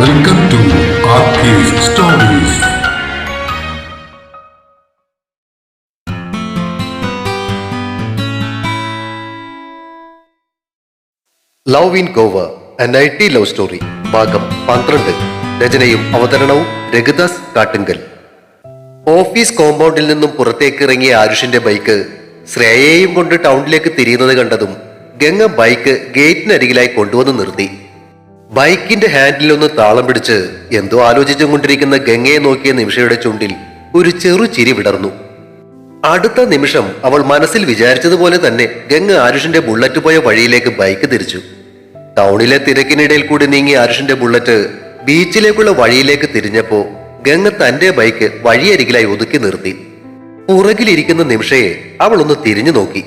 Welcome to stories love in Goa ninety love story ഭാഗം പന്ത്രണ്ട്. രചനയും അവതരണവും രഘുദാസ് കാട്ടുങ്കൽ. ഓഫീസ് കോമ്പൗണ്ടിൽ നിന്നും പുറത്തേക്ക് ഇറങ്ങിയ ആരുഷിന്റെ ബൈക്ക് ശ്രേയയും കൊണ്ട് ടൗണിലേക്ക് തിരിയുന്നത് കണ്ടതും ഗംഗ ബൈക്ക് ഗേറ്റിനരികിലായി കൊണ്ടുവന്ന് നിർത്തി. ബൈക്കിന്റെ ഹാൻഡിൽ ഒന്ന് താളം പിടിച്ച് എന്തോ ആലോചിച്ചും കൊണ്ടിരിക്കുന്ന ഗംഗയെ നോക്കിയ നിമിഷയുടെ ചുണ്ടിൽ ഒരു ചെറു ചിരി വിടർന്നു. അടുത്ത നിമിഷം അവൾ മനസ്സിൽ വിചാരിച്ചതുപോലെ തന്നെ ഗംഗ ആരുഷിന്റെ ബുള്ളറ്റ് പോയ വഴിയിലേക്ക് ബൈക്ക് തിരിച്ചു. ടൗണിലെ തിരക്കിനിടയിൽ കൂടി നീങ്ങിയ ആരുഷിന്റെ ബുള്ളറ്റ് ബീച്ചിലേക്കുള്ള വഴിയിലേക്ക് തിരിഞ്ഞപ്പോ ഗംഗ തന്റെ ബൈക്ക് വഴിയരികിലായി ഒതുക്കി നിർത്തി. പുറകിലിരിക്കുന്ന നിമിഷയെ അവൾ ഒന്ന് തിരിഞ്ഞു നോക്കി.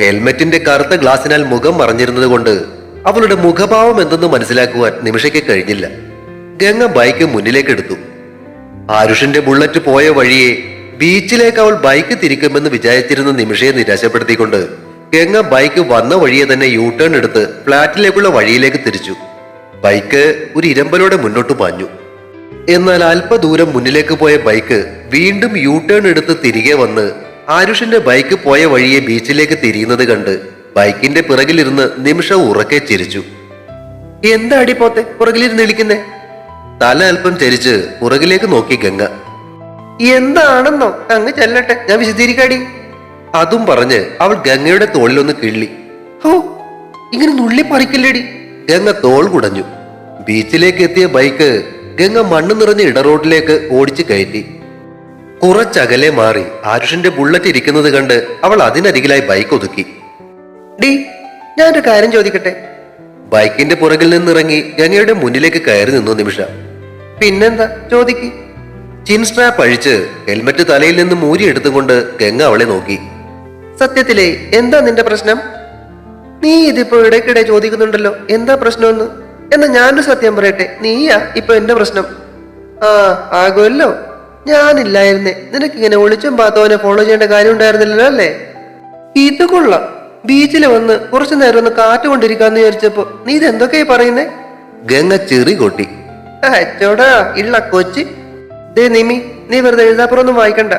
ഹെൽമെറ്റിന്റെ കറുത്ത ഗ്ലാസിനാൽ മുഖം മറഞ്ഞിരുന്നത് കൊണ്ട് അവളുടെ മുഖഭാവം എന്തെന്ന് മനസ്സിലാക്കുവാൻ നിമിഷയ്ക്ക് കഴിഞ്ഞില്ല. ഗംഗ ബൈക്ക് മുന്നിലേക്ക് എടുത്തു. ആരുഷിന്റെ ബുള്ളറ്റ് പോയ വഴിയെ ബീച്ചിലേക്ക് അവൾ ബൈക്ക് തിരിക്കുമെന്ന് വിചാരിച്ചിരുന്ന നിമിഷയെ നിരാശപ്പെടുത്തിക്കൊണ്ട് ഗംഗ ബൈക്ക് വന്ന വഴിയെ തന്നെ യൂ ടേൺ എടുത്ത് ഫ്ളാറ്റിലേക്കുള്ള വഴിയിലേക്ക് തിരിച്ചു. ബൈക്ക് ഒരു ഇരമ്പലോടെ മുന്നോട്ട് പാഞ്ഞു. എന്നാൽ അല്പദൂരം മുന്നിലേക്ക് പോയ ബൈക്ക് വീണ്ടും യൂ ടേൺ എടുത്ത് തിരികെ വന്ന് ആരുഷിന്റെ ബൈക്ക് പോയ വഴിയെ ബീച്ചിലേക്ക് തിരിയുന്നത് കണ്ട് ബൈക്കിന്റെ പിറകിലിരുന്ന് നിമിഷം ഉറക്കെ ചിരിച്ചു. എന്താടി പോത്തെ? പുറകിലിരുന്ന് ഇളിക്കുന്നേ? തല അല്പം ചരിച്ച് പുറകിലേക്ക് നോക്കി ഗംഗ. എന്താണെന്നോ? അങ്ങ് ചെല്ലട്ടെ. ഞാൻ വിശദീകരിക്കാടി. അതും പറഞ്ഞ് അവൾ ഗംഗയുടെ തോളിലൊന്ന് കിള്ളി. ഹോ ഇങ്ങനെ നുള്ളി പറിക്കില്ലടി? ഗംഗ തോൾ കുടഞ്ഞു. ബീച്ചിലേക്ക് എത്തിയ ബൈക്ക് ഗംഗ മണ്ണ് നിറഞ്ഞ ഇടറോഡിലേക്ക് ഓടിച്ചു കയറ്റി. കുറച്ചകലെ മാറി ആരുഷിന്റെ ബുള്ളറ്റ് ഇരിക്കുന്നത് കണ്ട് അവൾ അതിനരികിലായി ബൈക്ക് ഒതുക്കി. ഡി ഞാനൊരു കാര്യം ചോദിക്കട്ടെ? ബൈക്കിന്റെ പുറകിൽ നിന്നിറങ്ങി ഗംഗയുടെ മുന്നിലേക്ക് കയറി നിന്നു നിമിഷ. പിന്നെന്താ? ചോദിക്ക്. ചിൻ സ്ട്രാപ്പ് അഴിച്ച് ഹെൽമറ്റ് തലയിൽ നിന്ന് മൂരി എടുത്തുകൊണ്ട് ഗംഗ അവളെ നോക്കി. സത്യത്തിലെ എന്താ നിന്റെ പ്രശ്നം? നീ ഇതിപ്പോ ഇടയ്ക്കിടെ ചോദിക്കുന്നുണ്ടല്ലോ എന്താ പ്രശ്നമെന്ന്? എന്നാ ഞാനൊരു സത്യം പറയട്ടെ നീയാ ഇപ്പൊ എന്റെ പ്രശ്നം? ആ ആകുമല്ലോ. ഞാനില്ലായിരുന്നേ. നിനക്കിങ്ങനെ ഒളിച്ചും പാത്തോനെ ഫോളോ ചെയ്യേണ്ട കാര്യം ഉണ്ടായിരുന്നില്ലല്ലോ അല്ലേ? ഇത് കൊള്ളാം. ബീച്ചിൽ വന്ന് കുറച്ചു നേരം ഒന്ന് കാറ്റ് കൊണ്ടിരിക്കാന്ന് വിചാരിച്ചപ്പോ നീ ഇതെന്തൊക്കെയാ പറയുന്നേ? ഗംഗ ചെറി കൊട്ടി. അച്ചോടാ ഇള്ള കൊച്ചി. ദേ നിമി നീ വെറുതെ എഴുതാപ്പുറമൊന്നും വായിക്കണ്ട.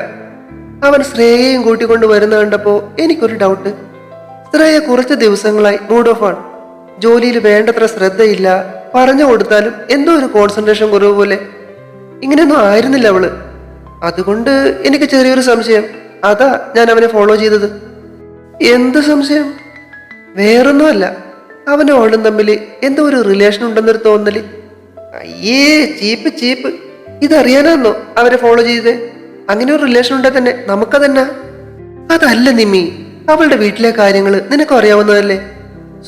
അവൻ ശ്രേയയും കൂട്ടിക്കൊണ്ട് വരുന്ന കണ്ടപ്പോ എനിക്കൊരു ഡൗട്ട് ശ്രേയ കുറച്ച് ദിവസങ്ങളായി മൂഡ് ഓഫ് ആണ്. ജോലിയിൽ വേണ്ടത്ര ശ്രദ്ധയില്ല. പറഞ്ഞു കൊടുത്താലും എന്തോ ഒരു കോൺസെൻട്രേഷൻ കുറവ് പോലെ. ഇങ്ങനെയൊന്നും ആയിരുന്നില്ല അവൾ. അതുകൊണ്ട് എനിക്ക് ചെറിയൊരു സംശയം. അതാ ഞാൻ അവനെ ഫോളോ ചെയ്തത്. എന്ത് സംശയം? വേറൊന്നുമല്ല. അവനും അവളും തമ്മിൽ എന്തോ ഒരു റിലേഷൻ ഉണ്ടെന്നൊരു തോന്നൽ. അയ്യേ ചീപ്പ് ചീപ്പ്. ഇതറിയാനാന്നോ അവരെ ഫോളോ ചെയ്ത്? അങ്ങനെ ഒരു റിലേഷൻ ഉണ്ടെ തന്നെ നമുക്കതന്നെ? അതല്ല നിമ്മി. അവളുടെ വീട്ടിലെ കാര്യങ്ങൾ നിനക്ക് അറിയാവുന്നതല്ലേ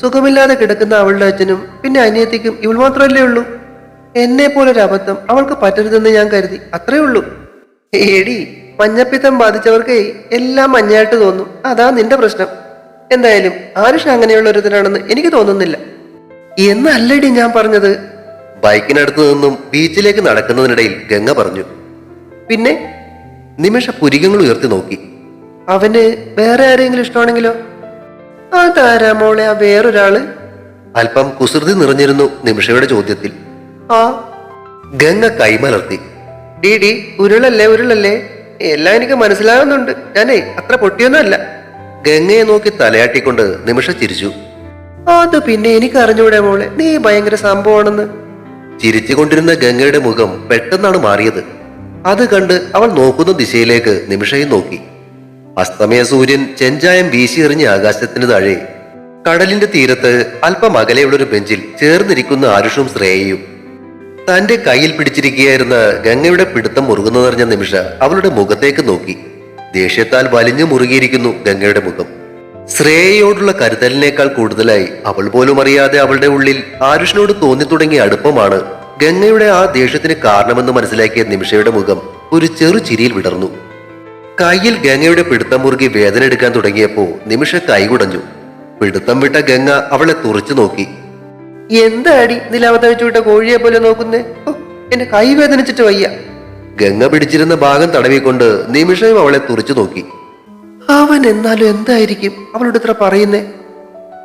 സുഖമില്ലാതെ കിടക്കുന്ന അവളുടെ അച്ഛനും പിന്നെ അനിയത്തിക്കും ഇവൾ മാത്രമല്ലേ ഉള്ളൂ. എന്നെ പോലൊരു അബദ്ധം അവൾക്ക് പറ്റരുതെന്ന് ഞാൻ കരുതി. അത്രേ ഉള്ളൂ. ഏടി മഞ്ഞപ്പിത്തം ബാധിച്ചവർക്ക് എല്ലാം മഞ്ഞായിട്ട് തോന്നും. അതാ നിന്റെ പ്രശ്നം. എന്തായാലും ആരുഷ അങ്ങനെയുള്ള ഒരുത്തനാണെന്ന് എനിക്ക് തോന്നുന്നില്ല. എന്നല്ലടി ഞാൻ പറഞ്ഞത്? ബൈക്കിനടുത്ത് നിന്നും ബീച്ചിലേക്ക് നടക്കുന്നതിനിടയിൽ ഗംഗ പറഞ്ഞു. പിന്നെ? നിമിഷ പുരികങ്ങൾ ഉയർത്തി നോക്കി. അവന് വേറെ ആരെങ്കിലും ഇഷ്ടമാണെങ്കിലോ? അതാരാ മോളെ ആ വേറൊരാൾ? അല്പം കുസൃതി നിറഞ്ഞിരുന്നു നിമിഷയുടെ ചോദ്യത്തിൽ. ആ. ഗംഗ കൈമലർത്തി. ഡി ഡി ഉരുളല്ലേ ഉരുളല്ലേ? എല്ലാം എനിക്ക് മനസ്സിലാകുന്നുണ്ട് ഞാനേ അത്ര പൊട്ടിയൊന്നുമല്ല. ഗംഗയെ നോക്കി തലയാട്ടിക്കൊണ്ട് നിമിഷ ചിരിച്ചു. അത് പിന്നെ എനിക്ക് അറിഞ്ഞൂടെ മോളെ? നീ ഭയങ്കര സംഭവമാണെന്ന്. ചിരിച്ചുകൊണ്ടിരുന്ന ഗംഗയുടെ മുഖം പെട്ടെന്നാണ് മാറിയത്. അത് കണ്ട് അവൾ നോക്കുന്ന ദിശയിലേക്ക് നിമിഷയും നോക്കി. അസ്തമയ സൂര്യൻ ചെഞ്ചായം വീശിയെറിഞ്ഞ ആകാശത്തിന് താഴെ. കടലിന്റെ തീരത്ത് അല്പം അകലെയുള്ളൊരു ബെഞ്ചിൽ ചേർന്നിരിക്കുന്ന ആരുഷും ശ്രേയയും തന്റെ കയ്യിൽ പിടിച്ചിരിക്കുകയായിരുന്ന ഗംഗയുടെ പിടുത്തം മുറുകുന്നു നിറഞ്ഞ നിമിഷ അവളുടെ മുഖത്തേക്ക് നോക്കി. ദേഷ്യത്താൽ വലിഞ്ഞു മുറുകിയിരിക്കുന്നു ഗംഗയുടെ മുഖം. ശ്രേയയോടുള്ള കരുതലിനേക്കാൾ കൂടുതലായി അവൾ പോലും അറിയാതെ അവളുടെ ഉള്ളിൽ ആരുഷിനോട് തോന്നി തുടങ്ങിയ അടുപ്പമാണ് ഗംഗയുടെ ആ ദേഷ്യത്തിന് കാരണമെന്ന് മനസ്സിലാക്കിയ നിമിഷയുടെ മുഖം ഒരു ചെറു ചിരിയിൽ വിടർന്നു. കയ്യിൽ ഗംഗയുടെ പിടുത്തം മുറുകി വേദന എടുക്കാൻ തുടങ്ങിയപ്പോ നിമിഷ കൈകുടഞ്ഞു പിടുത്തം വിട്ട ഗംഗ അവളെ തുറച്ചു നോക്കി. എന്താടി നിലാവത്തഴിച്ചു വിട്ട കോഴിയെ പോലെ നോക്കുന്നേ? ഓ, എന്റെ കൈ വേദനിച്ചിട്ട് വയ്യ. ഗംഗ പിടിച്ചിരുന്ന ഭാഗം തടവിക്കൊണ്ട് നിമിഷയും അവളെ തുറച്ചു നോക്കി. അവൻ എന്നാലും എന്തായിരിക്കും അവളോട് ഇത്ര പറയുന്നേ?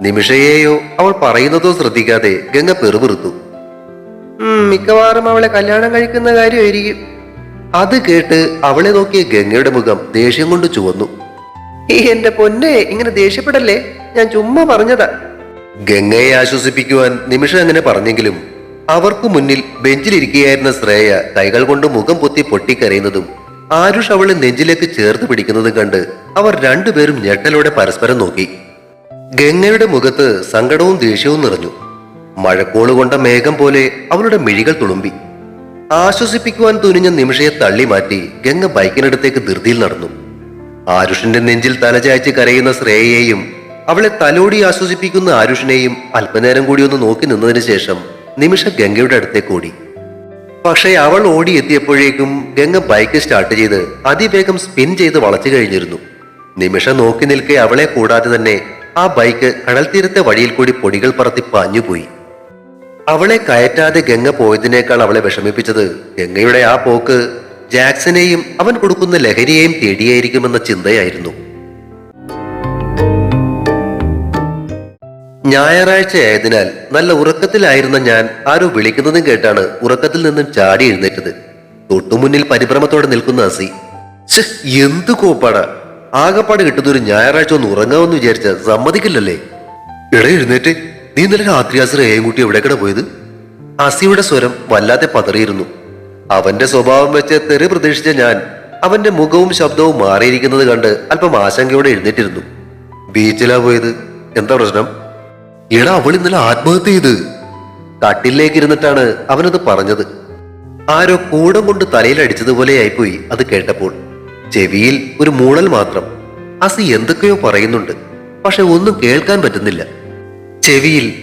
നിമിഷയെയോ അവൾ പറയുന്നതോ ശ്രദ്ധിക്കാതെ ഗംഗ പെറുപിറുത്തു. മിക്കവാറും അവളെ കല്യാണം കഴിക്കുന്ന കാര്യമായിരിക്കും. അത് കേട്ട് അവളെ നോക്കിയ ഗംഗയുടെ മുഖം ദേഷ്യം കൊണ്ട് ചുവന്നു. ഈ എന്റെ പൊന്നെ ഇങ്ങനെ ദേഷ്യപ്പെടല്ലേ? ഞാൻ ചുമ്മാ പറഞ്ഞതാ. ഗംഗയെ ആശ്വസിപ്പിക്കുവാൻ നിമിഷം അങ്ങനെ പറഞ്ഞെങ്കിലും അവർക്കു മുന്നിൽ ബെഞ്ചിലിരിക്കുകയായിരുന്ന ശ്രേയ കൈകൾ കൊണ്ട് മുഖം പൊത്തി പൊട്ടിക്കരയുന്നതും ആരുഷ് അവളെ നെഞ്ചിലേക്ക് ചേർത്ത് പിടിക്കുന്നതും കണ്ട് അവർ രണ്ടുപേരും ഞെട്ടലോടെ പരസ്പരം നോക്കി. ഗംഗയുടെ മുഖത്ത് സങ്കടവും ദേഷ്യവും നിറഞ്ഞു. മഴക്കോൾ കൊണ്ട മേഘം പോലെ അവളുടെ മിഴികൾ തുളുമ്പി. ആശ്വസിപ്പിക്കുവാൻ തുനിഞ്ഞ നിമിഷയെ തള്ളി മാറ്റി ഗംഗ ബൈക്കിനടുത്തേക്ക് ധൃതിയിൽ നടന്നു. ആരുഷിന്റെ നെഞ്ചിൽ തലചായ്ച്ച് കരയുന്ന ശ്രേയയെയും അവളെ തലോടി ആശ്വസിപ്പിക്കുന്ന ആരുഷിനെയും അല്പനേരം കൂടി ഒന്ന് നോക്കി നിന്നതിന് ശേഷം നിമിഷ ഗംഗയുടെ അടുത്തേക്ക് ഓടി. പക്ഷേ അവൾ ഓടി എത്തിയപ്പോഴേക്കും ഗംഗ ബൈക്ക് സ്റ്റാർട്ട് ചെയ്ത് അതിവേഗം സ്പിൻ ചെയ്ത് വളച്ചു കഴിഞ്ഞിരുന്നു. നിമിഷ നോക്കി നിൽക്കെ അവളെ കൂടാതെ തന്നെ ആ ബൈക്ക് കടൽ തീരത്തെ വഴിയിൽ കൂടി പൊടികൾ പറത്തി പാഞ്ഞുപോയി അവളെ കയറ്റാതെ ഗംഗ പോയതിനേക്കാൾ അവളെ വിഷമിപ്പിച്ചത് ഗംഗയുടെ ആ പോക്ക് ജാക്സനെയും അവൻ കൊടുക്കുന്ന ലഹരിയെയും തേടിയായിരിക്കുമെന്ന ചിന്തയായിരുന്നു. ഞായറാഴ്ച ആയതിനാൽ നല്ല ഉറക്കത്തിലായിരുന്ന ഞാൻ ആരോ വിളിക്കുന്നതും കേട്ടാണ് ഉറക്കത്തിൽ നിന്നും ചാടി എഴുന്നേറ്റത്. തൊട്ടുമുന്നിൽ പരിഭ്രമത്തോടെ നിൽക്കുന്ന അസി എന്ത് കോപ്പാടാ? ആകപ്പാട് കിട്ടുന്ന ഒരു ഞായറാഴ്ച ഒന്ന് ഉറങ്ങാമെന്ന് വിചാരിച്ച സമ്മതിക്കില്ലല്ലേ? ഇട എഴുന്നേറ്റ്. നീ ഇന്നലെ രാത്രി ഏയും കൂട്ടി പോയത്? അസിയുടെ സ്വരം വല്ലാതെ പതറിയിരുന്നു. അവന്റെ സ്വഭാവം വെച്ച് തെറി പ്രതീക്ഷിച്ച ഞാൻ അവന്റെ മുഖവും ശബ്ദവും മാറിയിരിക്കുന്നത് കണ്ട് അല്പം ആശങ്കയോടെ എഴുന്നേറ്റിരുന്നു. ബീച്ചിലാ പോയത്? എന്താ പ്രശ്നം? എടാ അവൾ ഇന്നലെ ആത്മഹത്യ ചെയ്ത്. കട്ടിലേക്ക് ഇരുന്നിട്ടാണ് അവനത് പറഞ്ഞത്. ആരോ കൂടം കൊണ്ട് തലയിലടിച്ചതുപോലെ ആയിപ്പോയി അത് കേട്ടപ്പോൾ. ചെവിയിൽ ഒരു മൂളൽ മാത്രം. അസി എന്തൊക്കെയോ പറയുന്നുണ്ട്. പക്ഷെ ഒന്നും കേൾക്കാൻ പറ്റുന്നില്ല. ചെവിയിൽ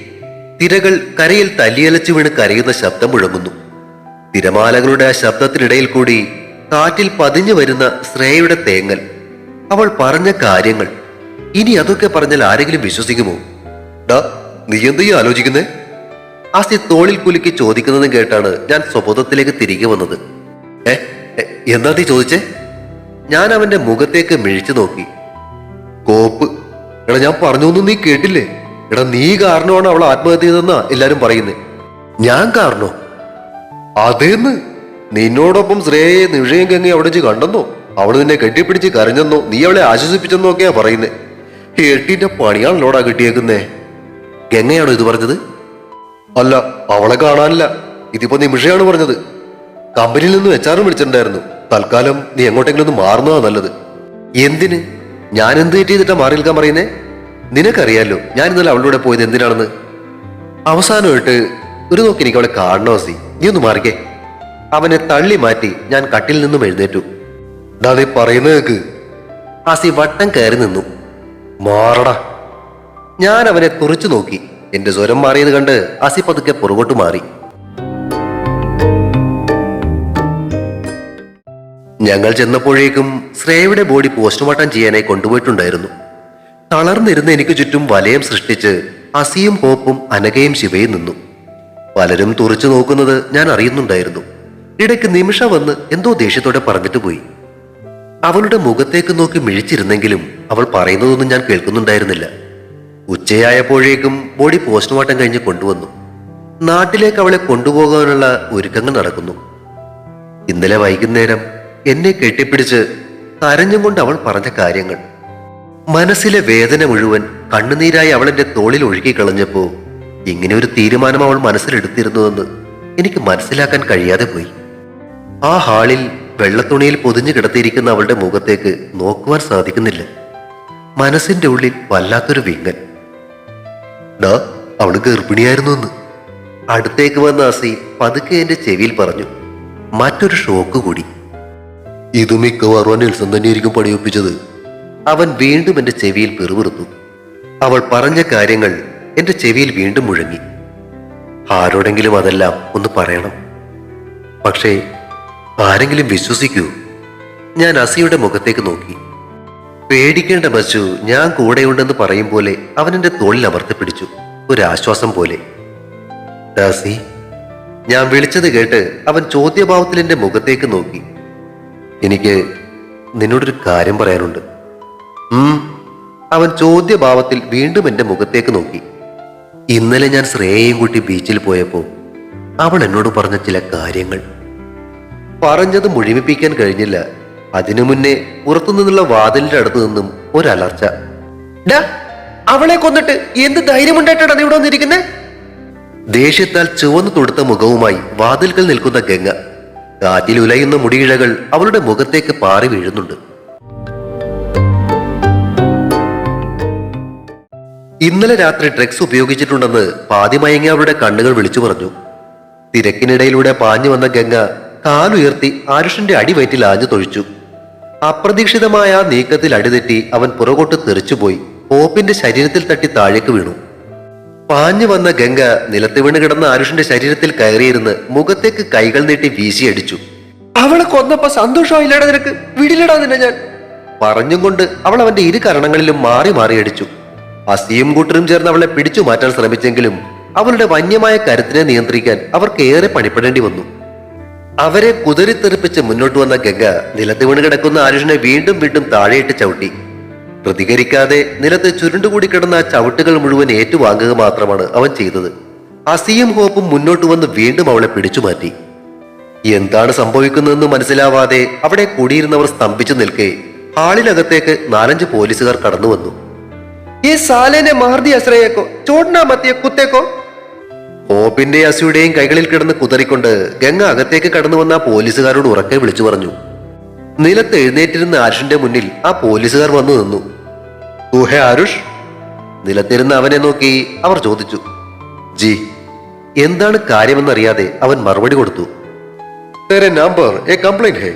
തിരകൾ കരയിൽ തല്ലിയലച്ചു വീണ് കരയുന്ന ശബ്ദം മുഴങ്ങുന്നു തിരമാലകളുടെ ആ ശബ്ദത്തിനിടയിൽ കൂടി കാറ്റിൽ പതിഞ്ഞു വരുന്ന ശ്രേയയുടെ തേങ്ങൽ. അവൾ പറഞ്ഞ കാര്യങ്ങൾ. ഇനി അതൊക്കെ പറഞ്ഞാൽ ആരെങ്കിലും വിശ്വസിക്കുമോ? ഡാ നീ എന്തെയ്യാ ആലോചിക്കുന്നേ? ആസ്തി തോളിൽ കുലുക്കി ചോദിക്കുന്നതും കേട്ടാണ് ഞാൻ സ്വബോധത്തിലേക്ക് തിരികെ വന്നത്. ഏ എന്താ നീ ചോദിച്ചേ? ഞാൻ അവന്റെ മുഖത്തേക്ക് മിഴിച്ചു നോക്കി. കോപ്പ്. എടാ ഞാൻ പറഞ്ഞൊന്നും നീ കേട്ടില്ലേ? എടാ നീ കാരണമാണ് അവൾ ആത്മഹത്യ ചെയ്തെന്നാ എല്ലാരും പറയുന്നേ. ഞാൻ കാരണോ? അതേന്ന്? നിന്നോടൊപ്പം ശ്രേയെ നിഴയും ഗംഗ അവിടെ വെച്ച് കണ്ടെന്നോ? അവൾ നിന്നെ കെട്ടിപ്പിടിച്ച് കരഞ്ഞെന്നോ? നീ അവളെ ആശ്വസിപ്പിച്ചെന്നോ ഒക്കെയാ പറയുന്നേ. എട്ടിന്റെ പണിയാണല്ലോടാ കിട്ടിയേക്കുന്നേ. ഗംഗയാണോ ഇത് പറഞ്ഞത്? അല്ല അവളെ കാണാനില്ല. ഇതിപ്പോ നിമിഷയാണ് പറഞ്ഞത്. കമ്പനിയിൽ നിന്ന് എച്ചാറും വിളിച്ചിട്ടുണ്ടായിരുന്നു. തൽക്കാലം നീ എങ്ങോട്ടെങ്കിലും ഒന്ന് മാറുന്നതാ നല്ലത്. എന്തിന്? ഞാൻ എന്ത് തെറ്റ് ചെയ്തിട്ടാ മാറി നിൽക്കാൻ പറയുന്നേ? നിനക്കറിയാലോ ഞാൻ ഇന്നലെ അവളുടെ പോയത് എന്തിനാണെന്ന്? അവസാനമായിട്ട് ഒരു നോക്കി എനിക്ക് അവളെ കാണണോ സി? നീ ഒന്ന് മാറിക്കേ. അവനെ തള്ളി മാറ്റി ഞാൻ കട്ടിൽ നിന്നും എഴുന്നേറ്റു. ഡാ നീ പറയുന്നത് കേക്ക്. ആസി വട്ടം കയറി നിന്നു. മാറടാ. ഞാൻ അവനെ തുറച്ചു നോക്കി. എന്റെ സ്വരം മാറിയത് കണ്ട് അസി പതുക്കെ പുറകോട്ട് മാറി. ഞങ്ങൾ ചെന്നപ്പോഴേക്കും ശ്രേയയുടെ ബോഡി പോസ്റ്റ്മോർട്ടം ചെയ്യാനായി കൊണ്ടുപോയിട്ടുണ്ടായിരുന്നു. തളർന്നിരുന്ന എനിക്ക് ചുറ്റും വലയം സൃഷ്ടിച്ച് അസിയും പോപ്പും അനകയും ശിവയും നിന്നു. പലരും തുറച്ചു നോക്കുന്നത് ഞാൻ അറിയുന്നുണ്ടായിരുന്നു. ഇടയ്ക്ക് നിമിഷ വന്ന് എന്തോ ദേഷ്യത്തോടെ പറഞ്ഞിട്ട് പോയി. അവളുടെ മുഖത്തേക്ക് നോക്കി മിഴിച്ചിരുന്നെങ്കിലും അവൾ പറയുന്നതൊന്നും ഞാൻ കേൾക്കുന്നുണ്ടായിരുന്നില്ല. ഉച്ചയായപ്പോഴേക്കും ബോഡി പോസ്റ്റ്മോർട്ടം കഴിഞ്ഞ് കൊണ്ടുവന്നു. നാട്ടിലേക്ക് അവളെ കൊണ്ടുപോകാനുള്ള ഒരുക്കങ്ങൾ നടക്കുന്നു. ഇന്നലെ വൈകുന്നേരം എന്നെ കെട്ടിപ്പിടിച്ച് കരഞ്ഞും കൊണ്ട് അവൾ പറഞ്ഞ കാര്യങ്ങൾ. മനസ്സിലെ വേദന മുഴുവൻ കണ്ണുനീരായി അവൾ എന്റെ തോളിൽ ഒഴുകി കളഞ്ഞപ്പോ ഇങ്ങനെ ഒരു തീരുമാനം അവൾ മനസ്സിലെടുത്തിരുന്നുവെന്ന് എനിക്ക് മനസ്സിലാക്കാൻ കഴിയാതെ പോയി. ആ ഹാളിൽ വെള്ളത്തുണിയിൽ പൊതിഞ്ഞു കിടത്തിയിരിക്കുന്ന അവളുടെ മുഖത്തേക്ക് നോക്കുവാൻ സാധിക്കുന്നില്ല. മനസ്സിന്റെ ഉള്ളിൽ വല്ലാത്തൊരു വിങ്ങൽ. ഡാ അവൾ ഗർഭിണിയായിരുന്നു എന്ന്. അടുത്തേക്ക് വന്ന അസി പതുക്കെ എന്റെ ചെവിയിൽ പറഞ്ഞു മറ്റൊരു ഷോക്ക് കൂടി. ഇത് മിക്കവാറും നെൽസൺ തന്നെയായിരിക്കും പണിയൊപ്പിച്ചത്. അവൻ വീണ്ടും എന്റെ ചെവിയിൽ പിറുപിറുത്തു. അവൾ പറഞ്ഞ കാര്യങ്ങൾ എന്റെ ചെവിയിൽ വീണ്ടും മുഴങ്ങി. ആരോടെങ്കിലും അതെല്ലാം ഒന്ന് പറയണം. പക്ഷേ ആരെങ്കിലും വിശ്വസിക്കൂ. ഞാൻ അസിയുടെ മുഖത്തേക്ക് നോക്കി. പേടിക്കേണ്ട ബച്ചു ഞാൻ കൂടെയുണ്ടെന്ന് പറയും പോലെ അവൻ എന്റെ തോളിൽ അമർത്തി പിടിച്ചു. ഒരാശ്വാസം പോലെ. ദാസി ഞാൻ വിളിച്ചത് കേട്ട് അവൻ ചോദ്യഭാവത്തിൽ എന്റെ മുഖത്തേക്ക് നോക്കി. എനിക്ക് നിന്നോടൊരു കാര്യം പറയാനുണ്ട്. അവൻ ചോദ്യഭാവത്തിൽ വീണ്ടും എന്റെ മുഖത്തേക്ക് നോക്കി. ഇന്നലെ ഞാൻ ശ്രേയയും കൂട്ടി ബീച്ചിൽ പോയപ്പോൾ അവൾ എന്നോട് പറഞ്ഞ ചില കാര്യങ്ങൾ. പറഞ്ഞത് മുഴുമിപ്പിക്കാൻ കഴിഞ്ഞില്ല. അതിനു മുന്നേ പുറത്തുനിന്നുള്ള വാതിലിന്റെ അടുത്ത് നിന്നും ഒരലർച്ച. ഡാ അവളെ കൊന്നിട്ട് എന്ത് ധൈര്യമുണ്ടായിട്ടാണ് നീ ഇവിടെ വന്നിരിക്കുന്നത് ദേഷ്യത്താൽ ചുവന്നു തൊടുത്ത മുഖവുമായി വാതിൽക്കൽ നിൽക്കുന്ന ഗംഗ. കാറ്റിൽ ഉലയുന്ന മുടിയിഴകൾ അവളുടെ മുഖത്തേക്ക് പാറി വീഴുന്നുണ്ട്. ഇന്നലെ രാത്രി ഡ്രഗ്സ് ഉപയോഗിച്ചിട്ടുണ്ടെന്ന് പാതിമയങ്ങി അവളുടെ കണ്ണുകൾ വിളിച്ചു പറഞ്ഞു. തിരക്കിനിടയിലൂടെ പാഞ്ഞു വന്ന ഗംഗ കാലുയർത്തി ആരുഷിന്റെ അടിവയറ്റിൽ ആഞ്ഞു തൊഴിച്ചു. അപ്രതീക്ഷിതമായ നീക്കത്തിൽ അടിതെറ്റി അവൻ പുറകോട്ട് തെറിച്ചുപോയി. പോപ്പിന്റെ ശരീരത്തിൽ തട്ടി താഴേക്ക് വീണു. പാഞ്ഞു വന്ന ഗംഗ നിലത്ത് വീണ് കിടന്ന ആരുഷിന്റെ ശരീരത്തിൽ കയറിയിരുന്ന് മുഖത്തേക്ക് കൈകൾ നീട്ടി വീശിയടിച്ചു. അവളെ കൊന്നപ്പോ സന്തോഷമായില്ലടാ നിനക്ക്? വിടില്ലടാ നിന്നെ ഞാൻ. പറഞ്ഞും കൊണ്ട് അവൾ അവന്റെ ഇരു കരണങ്ങളിലും മാറി മാറി അടിച്ചു അസിയും കൂട്ടരും ചേർന്ന് അവളെ പിടിച്ചു മാറ്റാൻ ശ്രമിച്ചെങ്കിലും അവളുടെ വന്യമായ കരുത്തിനെ നിയന്ത്രിക്കാൻ അവർക്ക് ഏറെ പണിപ്പെടേണ്ടി വന്നു. അവരെ കുതിരിത്തെറിപ്പിച്ച് മുന്നോട്ട് വന്ന ഗംഗ നിലത്ത് വീണ് കിടക്കുന്ന ആരുഷിനെ വീണ്ടും വീണ്ടും താഴെയിട്ട് ചവിട്ടി. പ്രതികരിക്കാതെ നിലത്ത് ചുരുണ്ടുകൂടി കിടന്ന ചവിട്ടുകൾ മുഴുവൻ ഏറ്റുവാങ്ങുക മാത്രമാണ് അവൻ ചെയ്തത്. അസിയും ഹോപ്പും മുന്നോട്ട് വന്ന് വീണ്ടും അവളെ പിടിച്ചു മാറ്റി. എന്താണ് സംഭവിക്കുന്നതെന്ന് മനസ്സിലാവാതെ അവിടെ കൂടിയിരുന്നവർ സ്തംഭിച്ചു നിൽക്കെ ഹാളിനകത്തേക്ക് നാലഞ്ച് പോലീസുകാർ കടന്നു വന്നു. ഈ സാലേനെ മാർദി അശ്രയേക്കോ ചോടനാ മത്തിയ കുത്തേക്കോ? ഹോപ്പിന്റെ അസിയുടെയും കൈകളിൽ കിടന്ന് കുതറിക്കൊണ്ട് ഗംഗ അകത്തേക്ക് കടന്നു വന്ന പോലീസുകാരോട് ഉറക്കെ വിളിച്ചു പറഞ്ഞു. നിലത്ത് എഴുന്നേറ്റിരുന്ന ആരുഷിന്റെ മുന്നിൽ ആ പോലീസുകാർ വന്നു നിന്നു. ഊഹേ ആരുഷ്? നിലത്തിരുന്ന അവനെ നോക്കി അവർ ചോദിച്ചു. ജി എന്താണ് കാര്യമെന്നറിയാതെ അവൻ മറുപടി കൊടുത്തു. നമ്പർ എ ഹേ.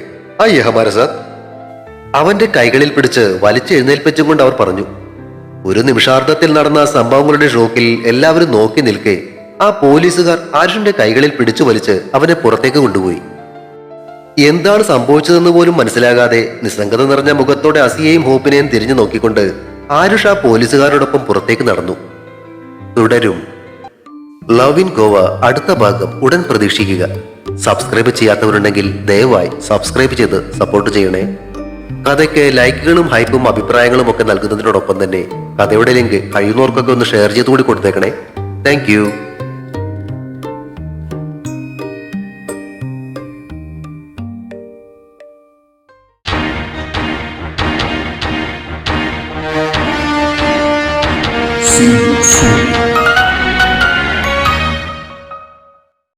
അവന്റെ കൈകളിൽ പിടിച്ച് വലിച്ചെഴുന്നേൽപ്പിച്ചും കൊണ്ട് അവർ പറഞ്ഞു. ഒരു നിമിഷാർദ്ധത്തിൽ നടന്ന സംഭവങ്ങളുടെ ഷോക്കിൽ എല്ലാവരും നോക്കി നിൽക്കെ. ആ പോലീസുകാർ ആരുഷിന്റെ കൈകളിൽ പിടിച്ചു വലിച്ച് അവനെ പുറത്തേക്ക് കൊണ്ടുപോയി. എന്താണ് സംഭവിച്ചതെന്ന് പോലും മനസ്സിലാകാതെ നിസ്സംഗത നിറഞ്ഞ മുഖത്തോടെ അസിയെയും ഹോപ്പിനെയും തിരിഞ്ഞു നോക്കിക്കൊണ്ട് ആരുഷ് ആ പോലീസുകാരോടൊപ്പം പുറത്തേക്ക് നടന്നു. തുടരും. ലവ് ഇൻ ഗോവ അടുത്ത ഭാഗം ഉടൻ പ്രതീക്ഷിക്കുക. സബ്സ്ക്രൈബ് ചെയ്യാത്തവരുണ്ടെങ്കിൽ ദയവായി സബ്സ്ക്രൈബ് ചെയ്ത് സപ്പോർട്ട് ചെയ്യണേ. കഥയ്ക്ക് ലൈക്കുകളും ഹൈപ്പും അഭിപ്രായങ്ങളും ഒക്കെ നൽകുന്നതിനോടൊപ്പം തന്നെ കഥയുടെ ലിങ്ക് കഴിയുന്നവർക്കൊക്കെ ഒന്ന് ഷെയർ ചെയ്തുകൂടി കൊടുത്തേക്കണേ. താങ്ക്